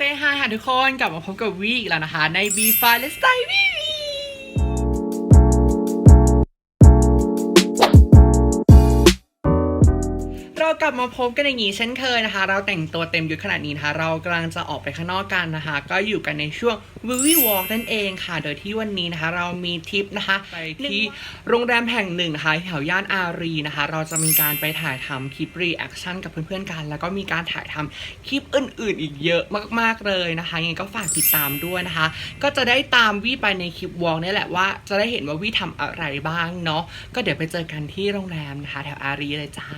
เซฮายค่ะทุกคนกลับมาพบกับวีอีกแล้วนะคะ ใน B f i Let's Style วี กลับมาพบกันอย่างนี้เช่นเคยนะคะ เราแต่งตัวเต็มยศขนาดนี้นะคะเรากำลังจะออกไปข้างนอกกันนะคะ ก็อยู่กันในช่วงวิวีวอล์กนั่นเองค่ะ โดยที่วันนี้นะคะ เรามีทิปนะคะไปที่โรงแรมแห่งหนึ่งนะคะแถวย่านอารีนะคะ เราจะมีการไปถ่ายทำคลิปรีแอคชั่นกับเพื่อนๆกัน แล้วก็มีการถ่ายทำคลิปอื่น ๆ อีกเยอะมากๆเลยนะคะยังไงก็ฝากติดตามด้วยนะคะ ก็จะได้ตามวี่ไปในคลิปวอล์กนี่แหละว่า จะได้เห็นว่าวี่ทำอะไรบ้างเนาะก็เดี๋ยวไปเจอกันที่โรงแรมนะคะ แถวอารีเลยจ้า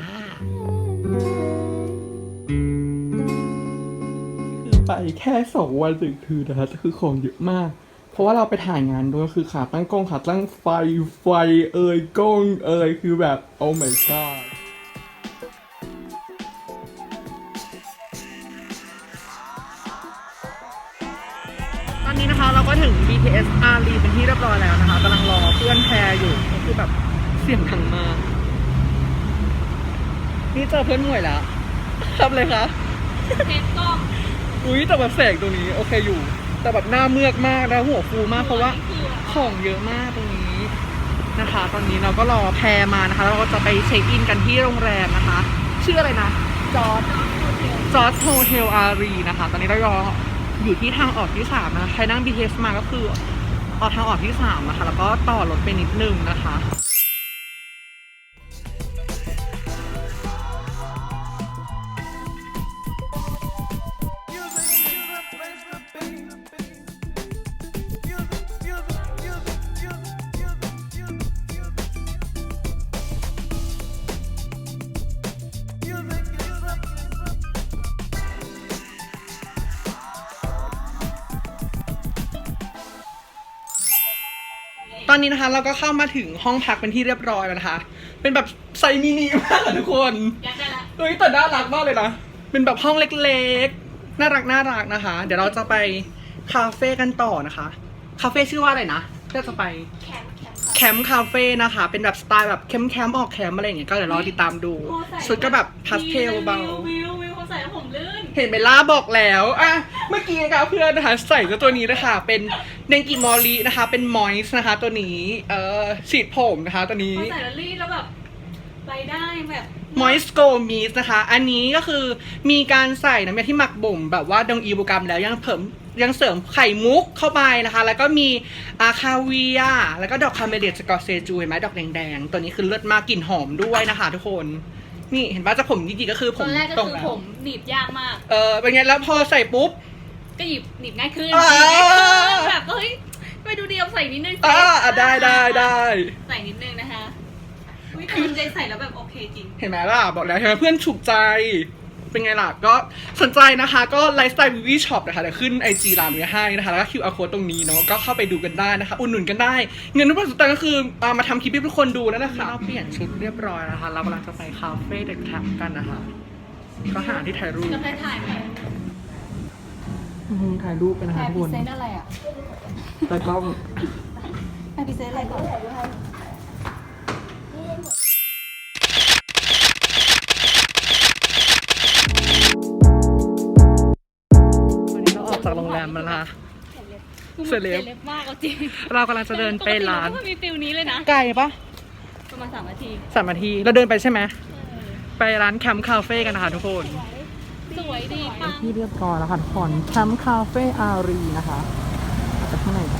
คือไปแค่สองวันถึงคืนนะคะแต่คือของเยอะมาก เพราะว่าเราไปถ่ายงานด้วยคือขาตั้งกล้องขาตั้งไฟไฟเอ่ยกล้องเอ่ยคือแบบ โอ้ my god ตอนนี้นะคะเราก็ถึง BTS อารีเป็นที่เรียบร้อยแล้วนะคะกำลังรอเพื่อนแพรอยู่ก็คือแบบเสียงดังมาก นี่เจอเพื่อนหมวยแล้วทำเลยคะเทสกล้องอุ้ยแต่แบบแสงตรงนี้ โอเคอยู่ แต่แบบหน้าเมือกมากนะหัวฟูมากเพราะว่าคือแบบของเยอะมากตรงนี้นะคะ ตอนนี้เราก็รอแพรมานะคะแล้วเราก็จะไปเช็คอินกันที่โรงแรมนะคะ ชื่ออะไรนะจอร์ดจอร์ดโฮเทลอารีนะคะ ตอนนี้เรารออยู่ที่ทางออกที่สามนะคะใครนั่ง BTS มาก็คือออกทางออกที่สามนะคะ แล้วก็ต่อรถไปนิดนึงนะคะ ตอนนี้นะคะ เราก็เข้ามาถึงห้องพักเป็นที่เรียบร้อยแล้วนะคะ เป็นแบบไซส์มินิมากอะทุกคนอยากได้ละเฮ้ยแต่น่ารักมากเลยนะ เป็นแบบห้องเล็กๆ น่ารักน่ารักนะคะ เดี๋ยวเราจะไปคาเฟ่กันต่อนะคะ คาเฟ่ชื่อว่าอะไรนะที่เราจะไปแคมป์แคมป์แคมป์คาเฟ่นะคะ เป็นแบบสไตล์แบบแคมป์แคมป์ออกแคมป์อะไรอย่างเงี้ยก็เดี๋ยวรอติดตามดู ชุดก็แบบพาสเทลเบา วิววิววิวเขา ใส่แล้วผมลื่น เห็นเบลล่าบอกแล้วอะเมื่อกี้นะคะเพื่อนนะคะใส่เจ้าตัวนี้นะคะเป็นเดงกิมอรินะคะ เป็นมอยส์นะคะ ตัวนี้เอ่อฉีดผมนะคะตัวนี้เขาใส่แล้วรีดแล้วแบบไปได้แบบมอยส์โกมีสนะคะ อันนี้ก็คือมีการใส่น้ำยาที่หมักบ่ม แบบว่าดองอีบูกรัมแล้วยังเพิ่มยังเสริมไข่มุกเข้าไปนะคะ แล้วก็มีอาคาเวียร์แล้วก็ดอกคาเมเลียสกอตเซจูเห็นไหมดอกแดงๆ ตัวนี้คือเลิศมากกลิ่นหอมด้วยนะคะทุกคน นี่เห็นป่ะจะผมจริงๆก็คือผตอมนแรกก็ตรงคือแล้วผมหนีบยากมาก เออเป็นไงแล้วพอใส่ปุ๊บ ก็หยิบหนีบง่ายขึ้นอ่าหนีบง่ายขึ้นแบบเฮ้ยไปดูเดียวใส่นิดนึงสิอ่าอะได้ได้ได้ใส่นิดนึงนะคะวิธีมันใจใส่แล้วแบบโอเคจริง เห็นไหมล่ะบอกแล้วเห็นไหมเพื่อนถูกใจ เป็นไงล่ะ ก็สนใจนะคะ ก็ไลฟ์สไตล์วิวีช็อปนะคะเดี๋ยวขึ้นไอจีร้านไว้ให้นะคะ แล้วก็ QR code ตรงนี้เนาะก็เข้าไปดูกันได้นะคะ อุดหนุนกันได้ เงินทุกบาททุกสตางค์ก็คือเอามาทำคลิปให้ทุกคนดูแล้วนะคะเราเปลี่ยนชุดเรียบร้อยนะคะ เรากำลังจะไปคาเฟ่เด็กแคมป์กันนะคะก็หาที่ถ่ายรูปจะไปถ่ายไหมอืมถ่ายรูปกันนะคะทุกคนอะไรอะแต่กล้องแอปพลิเซนอะไรก่อนวัน ออกจากโรงแรมแล้วนะคะเสร็จแล้วเล็บมากเอาจริงเรากำลังจะเดินไปร้าน ปกติมัก็มีฟิลนี้เลยนะ ไกลปะประมาณสามนาที สามนาที เราเดินไปใช่ไหม ไปร้านแคมป์คาเฟ่กันนะคะทุกคน สวยดีปัง ที่เรียบร้อยแล้วค่ะทุกคนแคมป์คาเฟ่อารีนะคะอาจจะข้างในกัน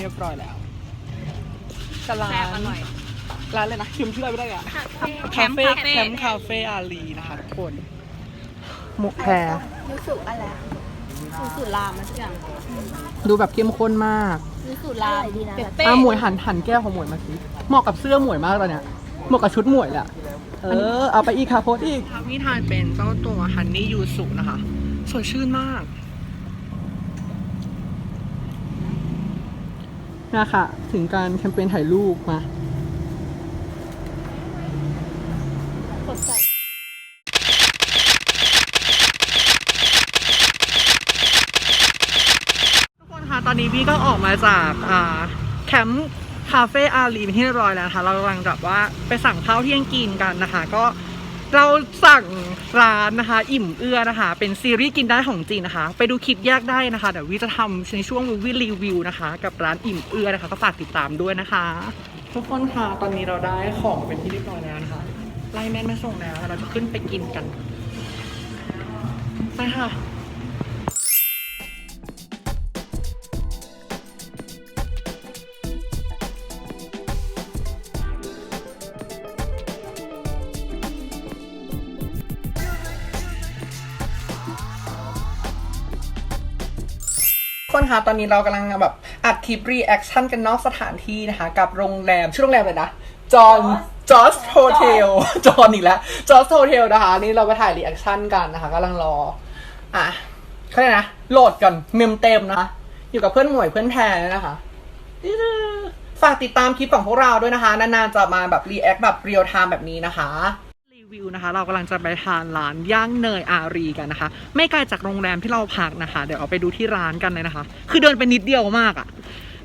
เรียบร้อยแล้วกะลาแซ่บอร่อยกร้านเลยนะคิมชื่ออะไรไม่ได้อะแคมป์เฟ่คาเฟ่แคมป์คาเฟ่อารีนะคะทุกคนหมุกแพรยูสุอะไรยูสุรามนะทุกอย่างดูแบบเข้มข้นมากยูสุรามเป๊ะอะหมวยหันหันแก้วของหมวยมาสิเหมาะกับเสื้อหมวยมากตอนเนี้ยเหมาะกับชุดหมวยแหละเออเอาไปอีกค่ะโพสอีกนี่ทานเป็นเจ้าตัวฮันนี่ยูสุนะคะสดชื่นมาก นะค่ะถึงการแคมเปญถ่ายรูปมาสดใสทุกคนคะตอนนี้พี่ก็ออกมาจากอ่าแคมป์คาเฟ่อารีเป็นที่เรียบร้อยแล้วนะคะ เรากำลังแบบว่าไปสั่งข้าวเที่ยงกินกันนะคะ ก็ เราสั่งร้านนะคะ อิ่มเอื้อนะคะ เป็นซีรีส์กินได้ของจีนนะคะ ไปดูคลิปแยกได้นะคะ เดี๋ยววิจะทำในช่วงวิรีวิวนะคะ กับร้านอิ่มเอื้อนะคะ ก็ฝากติดตามด้วยนะคะ ทุกคนค่ะตอนนี้เราได้ของเป็นที่เรียบร้อยแล้วนะคะไล่แม่มาส่งแล้วเราจะขึ้นไปกินกันไปค่ะ คนคะตอนนี้เรากำลังแบบอัดคลิปรีแอคชั่นกันนอกสถานที่นะคะ กับโรงแรม ชื่อโรงแรมเลยนะ จอห์นจอร์โฮเทลจอห์นอีกแล้วจอร์โฮเทลนะคะ นี่เราไปถ่ายรีแอคชั่นกันนะคะกำลังรอ อะเขาเรียกนะโหลดก่อนเมมเต็มนะคะอยู่กับเพื่อนหมวยเพื่อนแทนนะคะฝากติดตามคลิปของพวกเราด้วยนะคะ นานๆจะมาแบบรีแอคแบบเรียลไทม์แบบนี้นะคะ วิวนะคะ เรากำลังจะไปทานร้านย่างเนยอารีกันนะคะ ไม่ไกลจากโรงแรมที่เราพักนะคะ เดี๋ยวเอาไปดูที่ร้านกันเลยนะคะ คือเดินไปนิดเดียวมากอะ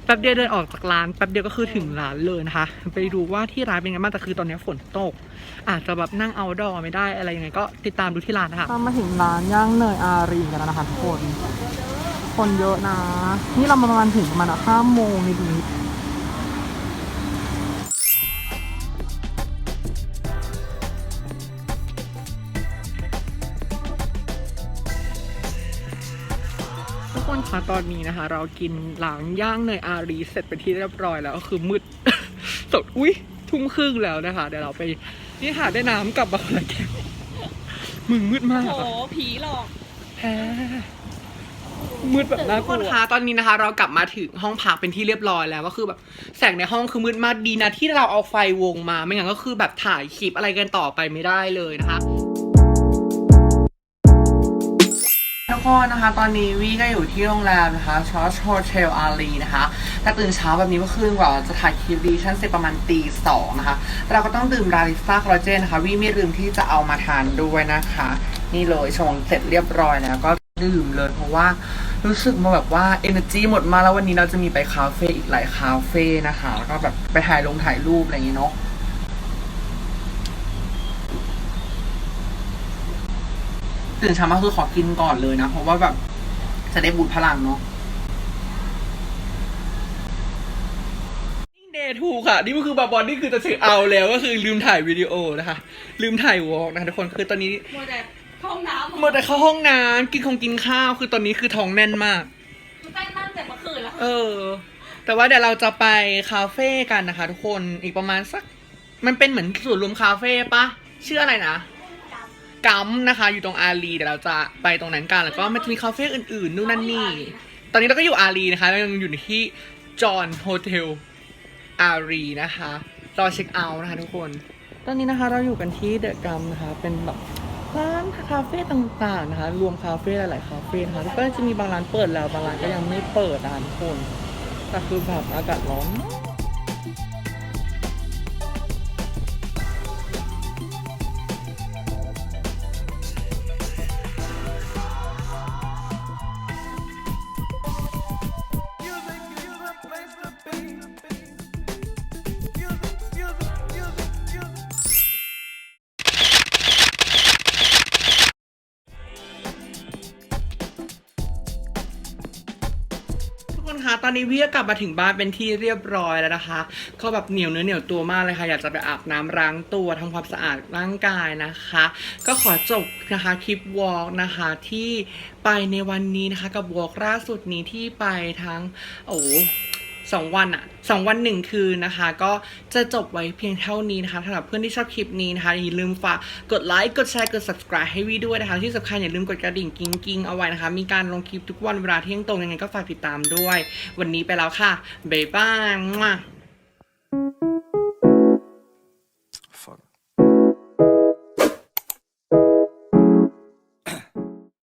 แป๊บเดียวเดินออกจากร้านแป๊บเดียวก็คือถึงร้านเลยนะคะ ไปดูว่าที่ร้านเป็นไงบ้างแต่คือตอนนี้ฝนตก อาจจะแบบนั่งเอาดอไม่ได้อะไรยังไงก็ติดตามดูที่ร้านนะคะมาถึงร้านย่างเนยอารีกันแล้วนะคะทุกคนคนเยอะนะ นี่เราประมาณถึงประมาณห้าโมงนิดๆทุกคนค ตอนนี้นะคะ เรากินหลังย่างเนยอารีเสร็จเป็นที่เรียบร้อยแล้วก็คือมืด สดอุ้ยทุ่มครึ่งแล้วนะคะ เดี๋ยวเราไปนี่ค่ะได้น้ำกลับมาคนละแก้วมึงมืดมากโหอะผีหลอก แพ้มืดแบบน่ากลัวทุกคนคะตอนนี้นะคะ เรากลับมาถึงห้องพักเป็นที่เรียบร้อยแล้วก็คือแบบแสงในห้องคือมืดมากดีนะที่เราเอาไฟวงมา ไม่งั้นก็คือแบบถ่ายคลิปอะไรกันต่อไปไม่ได้เลยนะคะ ทุกคนนะคะ ตอนนี้วีก็อยู่ที่โรงแรมนะคะชอชโฮเทลอารีนะคะแต่ตื่นเช้าแบบนี้เมื่อคืนกว่าจะถ่ายคลิปดีชั่นเสร็จประมาณตีสองนะคะ เราก็ต้องดื่มราลิซ่าคอลลาเจนนะคะวีไม่ลืมที่จะเอามาทานด้วยนะคะ นี่เลยชงเสร็จเรียบร้อยแล้วก็ดื่มเลยเพราะว่ารู้สึกมาแบบว่า energy หมดมาแล้ววันนี้เราจะมีไปคาเฟ่อีกหลายคาเฟ่นะคะแล้วก็แบบไปถ่ายลงถ่ายรูปอะไรอย่างเงี้เนาะ ตื่นเช้ามาคือขอกินก่อนเลยนะ เพราะว่าแบบจะได้บูตพลังเนาะเดย์ทูค่ะ นี่ก็คือบาบอลนี่คือจะถึงเอาแล้วก็คือลืมถ่ายวิดีโอนะคะ ลืมถ่ายวอล์กนะคะทุกคนคือตอนนี้โมแต่เข้าห้องน้ำเมื่อแต่เข้าห้องน้ำกินคงกินข้าวคือตอนนี้คือท้องแน่นมากใต้นั่งแต่เมื่อคืนแล้วเออ แต่ว่าเดี๋ยวเราจะไปคาเฟ่กันนะคะ ทุกคนอีกประมาณสัก มันเป็นเหมือนส่วนรวมคาเฟ่ปะชื่ออะไรนะ กัมนะคะ อยู่ตรงอารีเดี๋ยวเราจะไปตรงนั้นกันแล้วก็มันจะมีคาเฟ่อื่นๆนู่นนั่นนี่ ตอนนี้เราก็อยู่อารีนะคะเรายังอยู่ที่จอห์นโฮเทลอารีนะคะรอเช็คเอาท์นะคะทุกคน ตอนนี้นะคะเราอยู่กันที่เดอะกัมนะคะ เป็นแบบร้านคาเฟ่ต่างๆนะคะ รวมคาเฟ่หลายๆคาเฟ่นะคะแล้วก็จะมีบางร้านเปิดแล้วบางร้านก็ยังไม่เปิดนะคะทุกคนแต่คือแบบอากาศร้อนมาก ตอนนี้พี่ก็กลับมาถึงบ้านเป็นที่เรียบร้อยแล้วนะคะ ก็แบบเหนียวเนื้อเหนียวตัวมากเลยค่ะ อยากจะไปอาบน้ำล้างตัวทำความสะอาดร่างกายนะคะ ก็ขอจบนะคะคลิปวอล์กนะคะที่ไปในวันนี้นะคะ กับวอล์กล่าสุดนี้ที่ไปทั้งโอ้ สองวันอะสองวันหนึ่งคืนนะคะ ก็จะจบไว้เพียงเท่านี้นะคะสำหรับเพื่อนที่ชอบคลิปนี้นะคะอย่าลืมฝากกดไลค์กดแชร์กด subscribe ให้วีด้วยนะคะ ที่สำคัญอย่าลืมกดกระดิ่งกิ้งกิ้งๆเอาไว้นะคะ มีการลงคลิปทุกวันเวลาเที่ยงตรงยังไงก็ฝากติดตามด้วย วันนี้ไปแล้วค่ะบ๊ายบาย